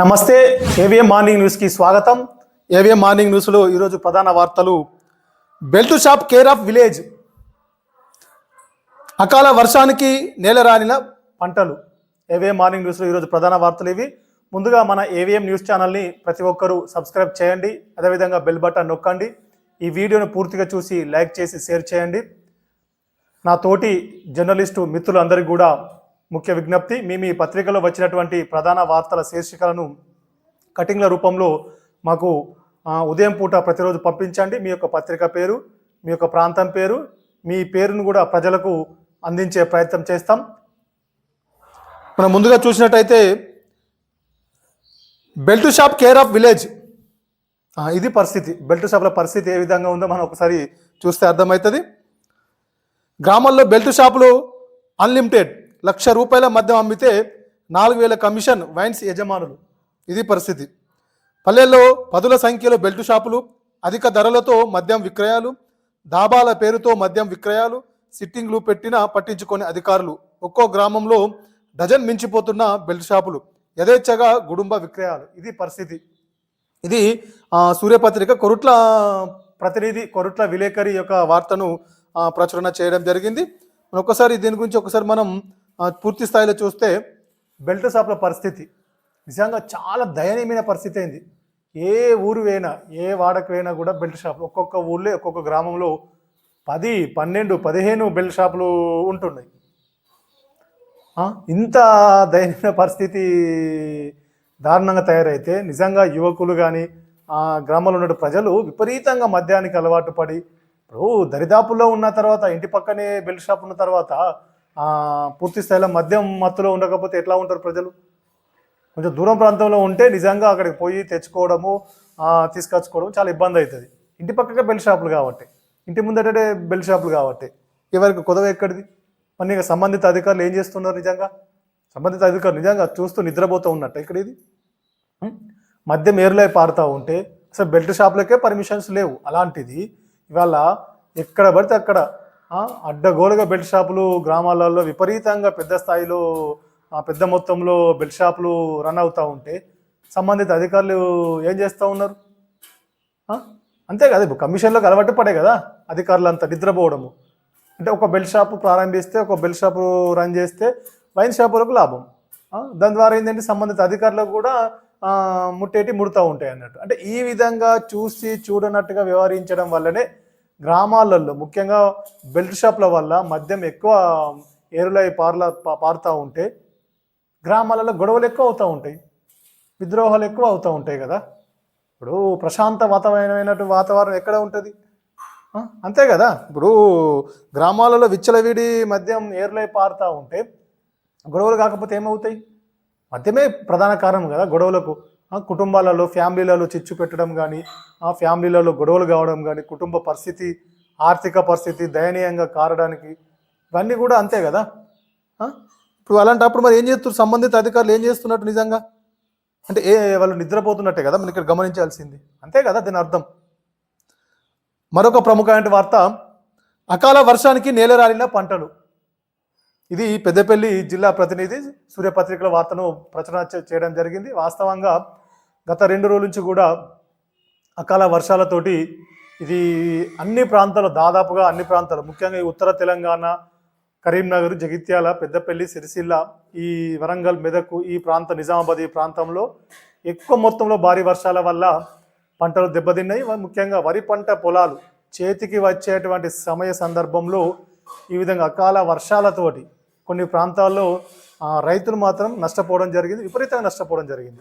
నమస్తే AVM morning న్యూస్కి స్వాగతం. ఏవిఎం మార్నింగ్ న్యూస్లో ఈరోజు ప్రధాన వార్తలు. Belt shop care of village. అకాల వర్షానికి నేల రాలిన పంటలు. ఏవిఎం మార్నింగ్ న్యూస్లో ఈరోజు ప్రధాన వార్తలు ఇవి. ముందుగా మన ఏవిఎం న్యూస్ ఛానల్ని ప్రతి ఒక్కరూ సబ్స్క్రైబ్ చేయండి. అదేవిధంగా బెల్ బటన్ నొక్కండి. ఈ వీడియోను పూర్తిగా చూసి లైక్ చేసి షేర్ చేయండి. నా తోటి జర్నలిస్టు మిత్రులందరికీ కూడా ముఖ్య విజ్ఞప్తి మీ మీ పత్రికలో వచ్చినటువంటి ప్రధాన వార్తల శీర్షికలను కటింగ్ల రూపంలో మాకు ఉదయం పూట ప్రతిరోజు పంపించండి. మీ యొక్క పత్రిక పేరు మీ యొక్క ప్రాంతం పేరు మీ పేరును కూడా ప్రజలకు అందించే ప్రయత్నం చేస్తాం. మనం ముందుగా చూసినట్టయితే belt shop care of village. ఇది పరిస్థితి. బెల్ట్ షాప్ల పరిస్థితి ఏ విధంగా ఉందో మనం ఒకసారి చూస్తే అర్థమవుతుంది. గ్రామాల్లో బెల్ట్ షాపులు అన్లిమిటెడ్ లక్ష రూపాయల మద్యం అమ్మితే నాలుగు వేల కమిషన్ వైన్స్ యజమానులు. ఇది పరిస్థితి. పల్లెల్లో పదుల సంఖ్యలో బెల్ట్ షాపులు అధిక ధరలతో మద్యం విక్రయాలు దాబాల పేరుతో మద్యం విక్రయాలు సిట్టింగ్లు పెట్టినా పట్టించుకొని అధికారులు. ఒక్కో గ్రామంలో డజన్ మించిపోతున్న బెల్ట్ షాపులు. యథేచ్ఛగా గుడుంబ విక్రయాలు. ఇది పరిస్థితి. ఇది సూర్యపత్రిక కొరుట్ల ప్రతినిధి కొరుట్ల విలేకరి యొక్క వార్తను ప్రచురణ చేయడం జరిగింది. మనం ఒకసారి దీని గురించి ఒకసారి మనం పూర్తి స్థాయిలో చూస్తే బెల్ట్ షాప్ల పరిస్థితి నిజంగా చాలా దయనీయమైన పరిస్థితి అయింది. ఏ ఊరు వేయినా ఏ వాడకు కూడా బెల్ట్ షాప్ ఒక్కొక్క ఊళ్ళో ఒక్కొక్క గ్రామంలో పది పన్నెండు పదిహేను బెల్ట్ షాపులు ఉంటున్నాయి. ఇంత దయనీయ పరిస్థితి దారుణంగా తయారైతే నిజంగా యువకులు కానీ ఆ గ్రామంలో ఉన్న ప్రజలు విపరీతంగా మద్యానికి అలవాటు పడి ఇప్పుడు దరిదాపుల్లో ఉన్న తర్వాత ఇంటి పక్కనే బెల్ట్ షాప్ ఉన్న తర్వాత పూర్తి స్థాయిలో మద్యం మత్తులో ఉండకపోతే ఎట్లా ఉంటారు ప్రజలు? కొంచెం దూరం ప్రాంతంలో ఉంటే నిజంగా అక్కడికి పోయి తెచ్చుకోవడము తీసుకొచ్చుకోవడం చాలా ఇబ్బంది అవుతుంది. ఇంటి పక్కకే బెల్ట్ షాపులు కాబట్టి. ఇంటి ముందటే బెల్ట్ షాపులు కాబట్టి. ఎవరికి కొదవ ఎక్కడిది? మరి ఇక సంబంధిత అధికారులు ఏం చేస్తున్నారు నిజంగా? సంబంధిత అధికారులు నిజంగా చూస్తూ నిద్రపోతూ ఉన్నట్టు ఇక్కడ ఇది? మద్యం ఏరులై పారుతూ ఉంటే అసలు బెల్ట్ షాపులకే పర్మిషన్స్ లేవు. అలాంటిది ఇవాళ ఎక్కడ పడితే అక్కడ అడ్డగోలుగా బెల్ట్ షాపులు గ్రామాలలో విపరీతంగా పెద్ద స్థాయిలో పెద్ద మొత్తంలో బెల్ట్ షాపులు రన్ అవుతూ ఉంటే సంబంధిత అధికారులు ఏం చేస్తూ ఉన్నారు? అంతే కదా ఇప్పుడు కమిషన్లోకి అలవాటు పడే కదా అధికారులు అంతా నిద్రపోవడము. అంటే ఒక బెల్ట్ షాపు ప్రారంభిస్తే ఒక బెల్ట్ షాపు రన్ చేస్తే వైన్ షాపులకు లాభం. దాని ద్వారా ఏంటంటే సంబంధిత అధికారులకు కూడా ముట్టేటి ముడుతూ ఉంటాయి అన్నట్టు. అంటే ఈ విధంగా చూసి చూడనట్టుగా వ్యవహరించడం వల్లనే గ్రామాలలో ముఖ్యంగా బెల్ట్ షాప్ల వల్ల మద్యం ఎక్కువ ఏరులై పార్ల పారుతూ ఉంటే గ్రామాలలో గొడవలు ఎక్కువ అవుతూ ఉంటాయి. విద్రోహాలు ఎక్కువ అవుతూ ఉంటాయి కదా. ఇప్పుడు ప్రశాంత వాతావరణమైనటువంటి వాతావరణం ఎక్కడ ఉంటుంది? అంతే కదా. ఇప్పుడు గ్రామాలలో విచ్చలవిడి మద్యం ఏర్లై పారుతూ ఉంటే గొడవలు కాకపోతే ఏమవుతాయి? మద్యమే ప్రధాన కారణం కదా గొడవలకు. కుటుంబాలలో ఫ్యామిలీలలో చిచ్చు పెట్టడం కానీ ఆ ఫ్యామిలీలలో గొడవలు కావడం కానీ కుటుంబ పరిస్థితి ఆర్థిక పరిస్థితి దయనీయంగా కారడానికి ఇవన్నీ కూడా అంతే కదా? ఇప్పుడు అలాంటప్పుడు మరి ఏం చేస్తున్నారు సంబంధిత అధికారులు ఏం చేస్తున్నట్టు నిజంగా? అంటే ఏ వాళ్ళు నిద్రపోతున్నట్టే కదా? మనం ఇక్కడ గమనించాల్సింది. అంతే కదా దీని అర్థం? మరొక ప్రముఖమైన వార్త అకాల వర్షానికి నేలరాలిన పంటలు. ఇది పెద్దపల్లి జిల్లా ప్రతినిధి సూర్యపత్రికల వార్తను ప్రచురణ చే- చేయడం జరిగింది. వాస్తవంగా గత రెండు రోజుల నుంచి కూడా అకాల వర్షాలతోటి ఇది అన్ని ప్రాంతాలు దాదాపుగా అన్ని ప్రాంతాలు ముఖ్యంగా ఈ ఉత్తర తెలంగాణ కరీంనగర్ జగిత్యాల పెద్దపల్లి సిరిసిల్ల ఈ వరంగల్ మెదక్ ఈ ప్రాంత నిజామాబాద్ ఈ ప్రాంతంలో ఎక్కువ మొత్తంలో భారీ వర్షాల వల్ల పంటలు దెబ్బతిన్నాయి. ముఖ్యంగా వరి పంట పొలాలు చేతికి వచ్చేటువంటి సమయ సందర్భంలో ఈ విధంగా అకాల వర్షాలతోటి కొన్ని ప్రాంతాల్లో రైతులు మాత్రం నష్టపోవడం జరిగింది విపరీతంగా నష్టపోవడం జరిగింది.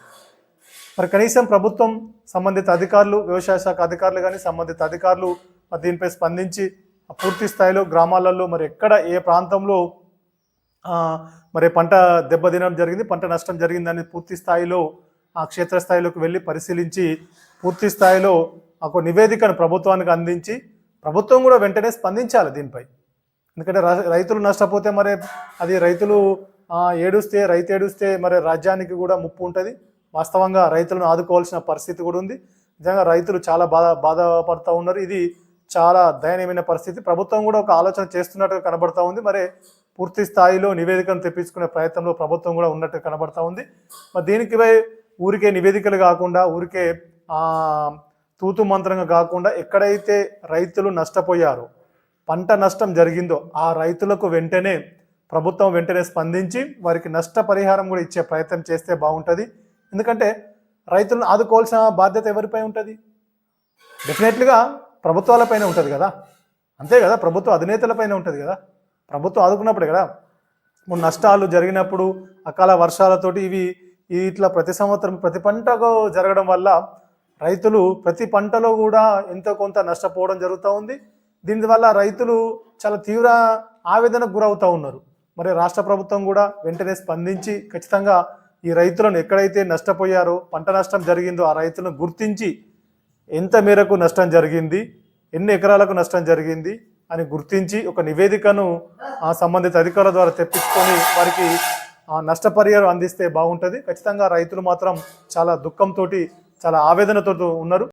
మరి కనీసం ప్రభుత్వం సంబంధిత అధికారులు వ్యవసాయ శాఖ అధికారులు కానీ సంబంధిత అధికారులు మరి దీనిపై స్పందించి ఆ పూర్తి స్థాయిలో గ్రామాలలో మరి ఎక్కడ ఏ ప్రాంతంలో మరి పంట దెబ్బతినడం జరిగింది పంట నష్టం జరిగిందని పూర్తి స్థాయిలో ఆ క్షేత్రస్థాయిలోకి వెళ్ళి పరిశీలించి పూర్తి స్థాయిలో ఒక నివేదికను ప్రభుత్వానికి అందించి ప్రభుత్వం కూడా వెంటనే స్పందించాలి దీనిపై. ఎందుకంటే రైతులు నష్టపోతే మరి అది రైతులు ఏడుస్తే రైతు ఏడుస్తే మరి రాజ్యానికి కూడా ముప్పు ఉంటుంది. వాస్తవంగా రైతులను ఆదుకోవాల్సిన పరిస్థితి కూడా ఉంది. నిజంగా రైతులు చాలా బాధ బాధపడుతూ ఉన్నారు. ఇది చాలా దయనీయమైన పరిస్థితి. ప్రభుత్వం కూడా ఒక ఆలోచన చేస్తున్నట్టుగా కనబడతా ఉంది. మరి పూర్తి స్థాయిలో నివేదికను తెప్పించుకునే ప్రయత్నంలో ప్రభుత్వం కూడా ఉన్నట్టు కనబడతా ఉంది. మరి దీనికిపై ఊరికే నివేదికలు కాకుండా ఊరికే తూతు మంత్రంగా కాకుండా ఎక్కడైతే రైతులు నష్టపోయారో పంట నష్టం జరిగిందో ఆ రైతులకు వెంటనే ప్రభుత్వం వెంటనే స్పందించి వారికి నష్టపరిహారం కూడా ఇచ్చే ప్రయత్నం చేస్తే బాగుంటుంది. ఎందుకంటే రైతులను ఆదుకోవాల్సిన బాధ్యత ఎవరిపై ఉంటుంది? డెఫినెట్లీగా ప్రభుత్వాలపైన ఉంటుంది కదా. అంతే కదా ప్రభుత్వ అధినేతలపైన ఉంటుంది కదా. ప్రభుత్వం ఆదుకున్నప్పుడు కదా. ఇప్పుడు నష్టాలు జరిగినప్పుడు అకాల వర్షాలతోటి ఇవి ఇట్లా ప్రతి సంవత్సరం ప్రతి పంటకు జరగడం వల్ల రైతులు ప్రతి పంటలో కూడా ఎంతో కొంత నష్టపోవడం జరుగుతూ ఉంది. దీనివల్ల రైతులు చాలా తీవ్ర ఆవేదనకు గురవుతూ ఉన్నారు. మరి రాష్ట్ర ప్రభుత్వం కూడా వెంటనే స్పందించి ఖచ్చితంగా ఈ రైతులను ఎక్కడైతే నష్టపోయారో పంట నష్టం జరిగిందో ఆ రైతులను గుర్తించి ఎంత మేరకు నష్టం జరిగింది ఎన్ని ఎకరాలకు నష్టం జరిగింది అని గుర్తించి ఒక నివేదికను ఆ సంబంధిత అధికారుల ద్వారా తెప్పించుకొని వారికి ఆ నష్టపరిహారం అందిస్తే బాగుంటుంది. ఖచ్చితంగా రైతులు మాత్రం చాలా దుఃఖంతో చాలా ఆవేదనతో ఉన్నారు.